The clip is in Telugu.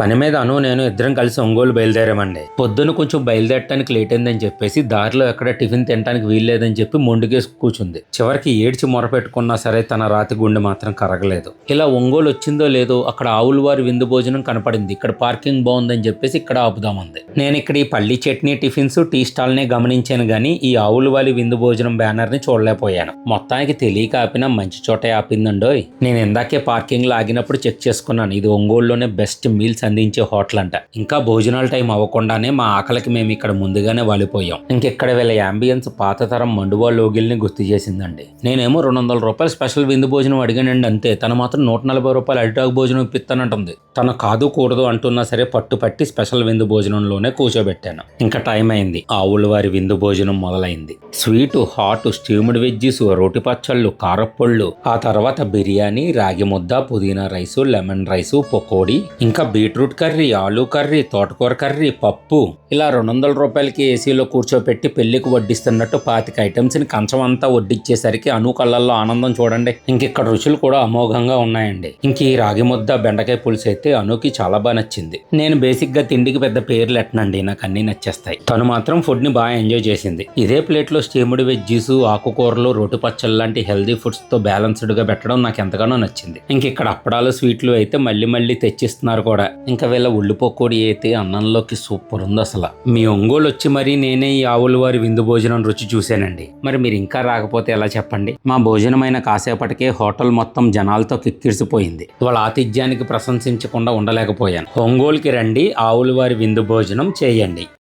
పని మీద అను నేను ఇద్దరం కలిసి ఒంగోలు బయలుదేరామండి. పొద్దున కొంచెం బయలుదేరటానికి లేట్ అయిందని చెప్పేసి దారిలో ఎక్కడ టిఫిన్ తినడానికి వీల్లేదని చెప్పి మొండుకేసి కూర్చుంది. చివరికి ఏడ్చి మొరపెట్టుకున్నా సరే తన రాతి గుండె మాత్రం కరగలేదు. ఇలా ఒంగోలు వచ్చిందో లేదో అక్కడ ఆవుల వారి విందు భోజనం కనపడింది. ఇక్కడ పార్కింగ్ బాగుందని చెప్పేసి ఇక్కడ ఆపుదామంది. నేను ఇక్కడ ఈ పల్లి చట్నీ టిఫిన్స్ టీ స్టాల్ నే గమనించాను గానీ ఈ ఆవుల వారి విందు భోజనం బ్యానర్ని చూడలేకపోయాను. మొత్తానికి తెలియక ఆపినా మంచి చోటే ఆపిందండోయ్. నేను ఇందాకే పార్కింగ్లో ఆగినప్పుడు చెక్ చేసుకున్నాను. ఇది ఒంగోలులోనే బెస్ట్ మీల్స్ అందించే హోటల్ అంట ఇంకా భోజనాల టైం అవ్వకుండానే మా ఆకలికి మేము ఇక్కడ ముందుగానే వాలిపోయాం. ఇంకెక్కడ వీళ్ళ యాంబియన్స్ పాత తరం మండువా లోగిల్ని గుర్తు చేసిందండి. నేనేమో రెండు వందల రూపాయలు స్పెషల్ విందు భోజనం అడిగానండి అంతే. తను మాత్రం నూట నలభై రూపాయలు అరిటాకు భోజనం ఇప్పిస్తానంటుంది. తను కాదు కూడదు అంటున్నా సరే పట్టుపట్టి స్పెషల్ విందు భోజనంలోనే కూర్చోబెట్టాను. ఇంకా టైం అయింది. ఆవుల వారి విందు భోజనం మొదలైంది. స్వీట్ హాట్ స్టీమ్డ్ వెజ్జీస్ రోటి పచ్చళ్ళు కారప్పళ్ళు ఆ తర్వాత బిర్యానీ రాగి ముద్ద పుదీనా రైసు లెమన్ రైసు పకోడీ ఇంకా beet beetroot curry aloo curry తోటకూర కర్రీ పప్పు. ఇలా రెండు వందల రూపాయలకి ఏసీలో కూర్చోపెట్టి పెళ్ళికి వడ్డిస్తున్నట్టు పాతిక ఐటమ్స్ని కంచం అంతా వడ్డిచ్చేసరికి అను కళ్ళల్లో ఆనందం చూడండి. ఇంక ఇక్కడ రుచులు కూడా అమోఘంగా ఉన్నాయండి. ఇంక ఈ రాగి ముద్ద బెండకాయ పులుసు అయితే అనుకి చాలా బాగా నచ్చింది. నేను బేసిక్గా తిండికి పెద్ద పేర్లు ఎట్టనండి నాకు అన్ని నచ్చేస్తాయి. తను మాత్రం ఫుడ్ని బాగా ఎంజాయ్ చేసింది. ఇదే ప్లేట్లో స్టీమ్డ్ వెజ్జీస్ ఆకుకూరలు రోటి పచ్చళ్ళు లాంటి హెల్దీ ఫుడ్స్తో బ్యాలెన్స్డ్గా పెట్టడం నాకు ఎంతగానో నచ్చింది. ఇంక ఇక్కడ అప్పడాలు స్వీట్లు అయితే మళ్ళీ మళ్ళీ తెచ్చిస్తున్నారు కూడా. ఇంకా వీళ్ళ ఉల్లి అయితే అన్నంలోకి సూపర్ ఉంది అసలు. మీ ఒంగోలు వచ్చి మరీ నేనే ఈ ఆవుల వారి విందు భోజనం రుచి చూశానండి. మరి మీరు ఇంకా రాకపోతే ఎలా చెప్పండి? మా భోజనమైన కాసేపటికే హోటల్ మొత్తం జనాలతో కిక్కిరిసిపోయింది. వాళ్ళ ఆతిథ్యానికి ప్రశంసించకుండా ఉండలేకపోయాను. ఒంగోలుకి రండి ఆవుల వారి విందు భోజనం చేయండి.